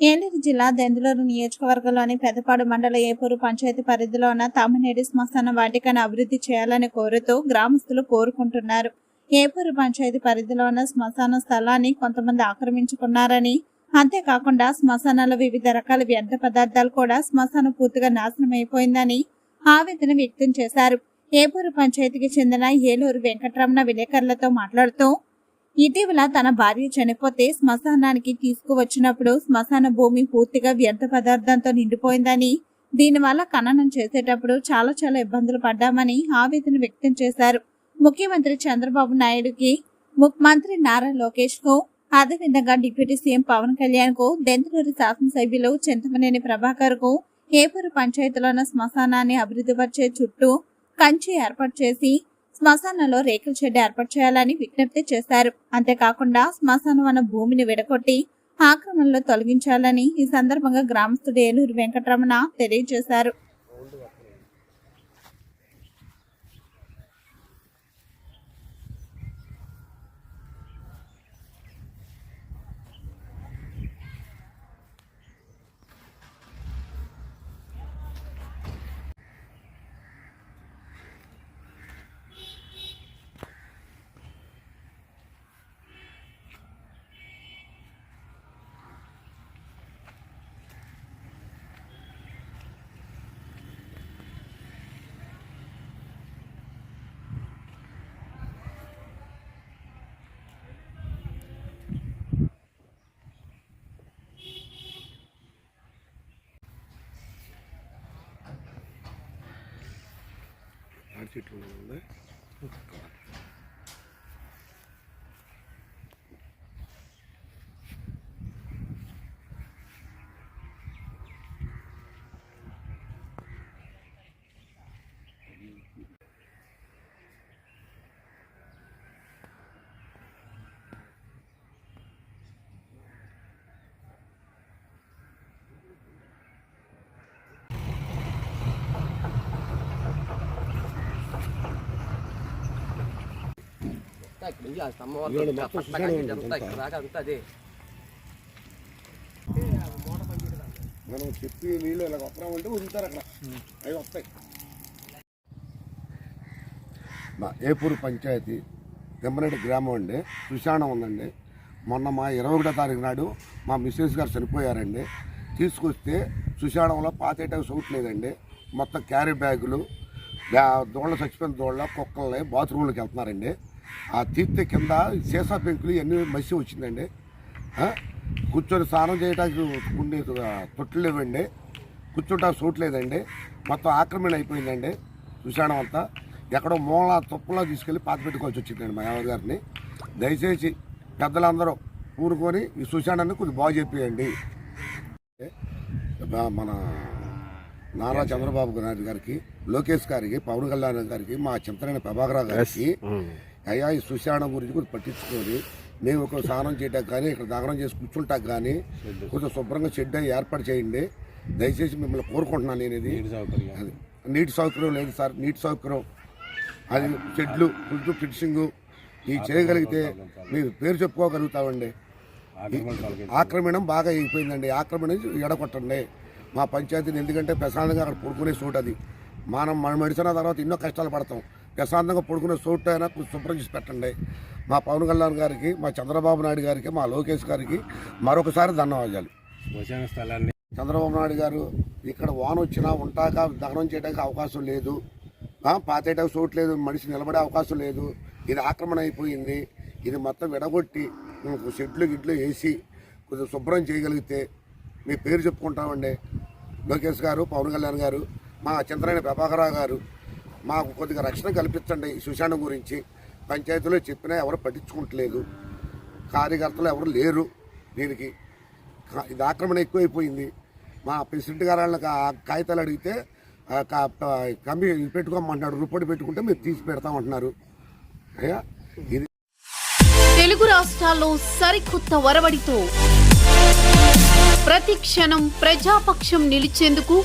ఏలూరు జిల్లా దెందులూరు నియోజకవర్గంలోని పెద్దపాడు మండల ఏపూరు పంచాయతీ పరిధిలో ఉన్న తమ్మినేడి శ్మశాన వాటికను అభివృద్ధి చేయాలని కోరుతూ గ్రామస్తులు కోరుకుంటున్నారు. ఏపూరు పంచాయతీ పరిధిలో ఉన్న శ్మశాన స్థలాన్ని కొంతమంది ఆక్రమించుకున్నారని అంతేకాకుండా శ్మశానాల వివిధ రకాల వ్యర్థ పదార్థాలు కూడా శ్మశానం పూర్తిగా నాశనం అయిపోయిందని ఆవేదన వ్యక్తం చేశారు. ఏపూరు పంచాయతీకి చెందిన ఏలూరు వెంకటరమణ విలేకరులతో మాట్లాడుతూ ఇటీవల తన భార్య చనిపోతే శ్మశానానికి తీసుకువచ్చినప్పుడు శ్మశాన భూమి పూర్తిగా వ్యర్థ పదార్థంతో నిండిపోయిందని దీనివల్ల ఖననం చేసేటప్పుడు చాలా చాలా ఇబ్బందులు పడ్డామని ఆవేదన వ్యక్తం చేశారు. ముఖ్యమంత్రి చంద్రబాబు నాయుడుకి ముఖ్యమంత్రి నారా లోకేష్కు అదేవిధంగా డిప్యూటీ సీఎం పవన్ కళ్యాణ్కు దెంతులూరు శాసనసభ్యులు చింతమనేని ప్రభాకర్కు ఏపూరు పంచాయతీలోని శ్మశానాన్ని అభివృద్ధిపరిచే చుట్టూ కంచి ఏర్పాటు చేసి శ్మశానంలో రేకుల షెడ్ ఏర్పాటు చేయాలని విజ్ఞప్తి చేశారు. అంతేకాకుండా శ్మశానం అన్న భూమిని విడగొట్టి ఆక్రమణలో తొలగించాలని ఈ సందర్భంగా గ్రామస్తుడు ఏలూరు వెంకటరమణ తెలియజేశారు. കാണിച്ചിട്ടുള്ളതുകൊണ്ട് നമുക്ക് ఇక్కడ నుంచి ఆ స్తంభం. ఇక్కడ దాకా అంతా అదే. మనం చెప్పి నీళ్ళు ఇలా వస్తున్నామంటే వదులుతారు అక్కడ. అవి వస్తాయి. మా ఏపూరు పంచాయతీ దెమ్మరెడ్డి గ్రామం అండి. సుశానం ఉందండి. మొన్న మా ఇరవై ఒకటో తారీఖు నాడు మా మిస్సెస్ గారు చనిపోయారండి. తీసుకొస్తే సుశానంలో పాతేట లేదండి. మొత్తం క్యారీ బ్యాగులు బ్యా- దోళ్ళ చచ్చిపోయిన దోళ్ళ కుక్కల్ని బాత్రూంలోకి వెళ్తున్నారండి. ఆ తీర్థ కింద సీసా పెంకులు ఇవన్నీ మసి వచ్చిందండి. కూర్చొని స్నానం చేయడానికి ఉండే తొట్లు లేవండి. కూర్చుంటానికి చూడలేదండి మొత్తం ఆక్రమణ అయిపోయిందండి. సుశానం అంతా. ఎక్కడో మూల తొప్పులా తీసుకెళ్ళి పాత పెట్టుకోవాల్సి వచ్చిందండి మా ఎవరి గారిని. దయచేసి పెద్దలందరూ ఊరుకొని ఈ సుశానాన్ని కొంచెం బాగు చెప్పేయండి మన నారా చంద్రబాబు నాయుడు గారికి లోకేష్ గారికి పవన్ కళ్యాణ్ గారికి మా చింతనైన ప్రభాకర్ గారికి అయ్యా ఈ సుశానం గురించి కొంచెం పట్టించుకొని మేము ఒక స్నానం చేయటానికి కానీ ఇక్కడ దహనం చేసి కూర్చుంటాక కానీ కొంచెం శుభ్రంగా షెడ్ ఏర్పాటు చేయండి. దయచేసి మిమ్మల్ని కోరుకుంటున్నాను నేను ఇది. నీటి సౌకర్యం. లేదు సార్. నీటి సౌకర్యం. అది షెడ్లు కొంచెం ఫిక్సింగ్ ఇవి చేయగలిగితే మీరు పేరు చెప్పుకోగలుగుతామండి. ఆక్రమణం బాగా అయిపోయిందండి. ఆక్రమణ ఎడగొట్టండి. మా పంచాయతీని ఎందుకంటే ప్రశాంతంగా అక్కడ పడుకునే చోటు అది మనం మన మడిసిన తర్వాత ఎన్నో కష్టాలు పడతాం. ప్రశాంతంగా పడుకునే చోటు అయినా కొంచెం శుభ్రం చేసి పెట్టండి. మా పవన్ కళ్యాణ్ గారికి మా చంద్రబాబు నాయుడు గారికి మా లోకేష్ గారికి మరొకసారి ధన్యవాదాలు. స్థలాన్ని. చంద్రబాబు నాయుడు గారు ఇక్కడ వాన వచ్చినా ఉంటాక దహనం చేయడానికి అవకాశం లేదు. పాతేయడానికి చోటు లేదు మనిషి నిలబడే అవకాశం లేదు. ఇది ఆక్రమణ అయిపోయింది. ఇది మొత్తం విడగొట్టి షెడ్లు గిడ్లు వేసి కొంచెం శుభ్రం చేయగలిగితే మీ పేరు చెప్పుకుంటామండి. లోకేష్ గారు పవన్ కళ్యాణ్ గారు మా చంద్రయ్య ప్రభాకరరావు గారు మాకు కొద్దిగా రక్షణ కల్పించండి. ఈ గురించి పంచాయతీలో చెప్పినా ఎవరు పట్టించుకుంటలేదు కార్యకర్తలు ఎవరు లేరు. దీనికి ఇది ఆక్రమణ ఎక్కువైపోయింది. మా ప్రెసిడెంట్ గారు వాళ్ళకి ఆ కాగితాలు అడిగితే ఆ కా- కమ్మి రూపాయి పెట్టుకుంటే మీరు తీసి పెడతామంటున్నారు. ఇది తెలుగు రాష్ట్రాల్లో సరికొత్త వరవడితో ప్రతి క్షణం ప్రజాపక్షం నిలిచేందుకు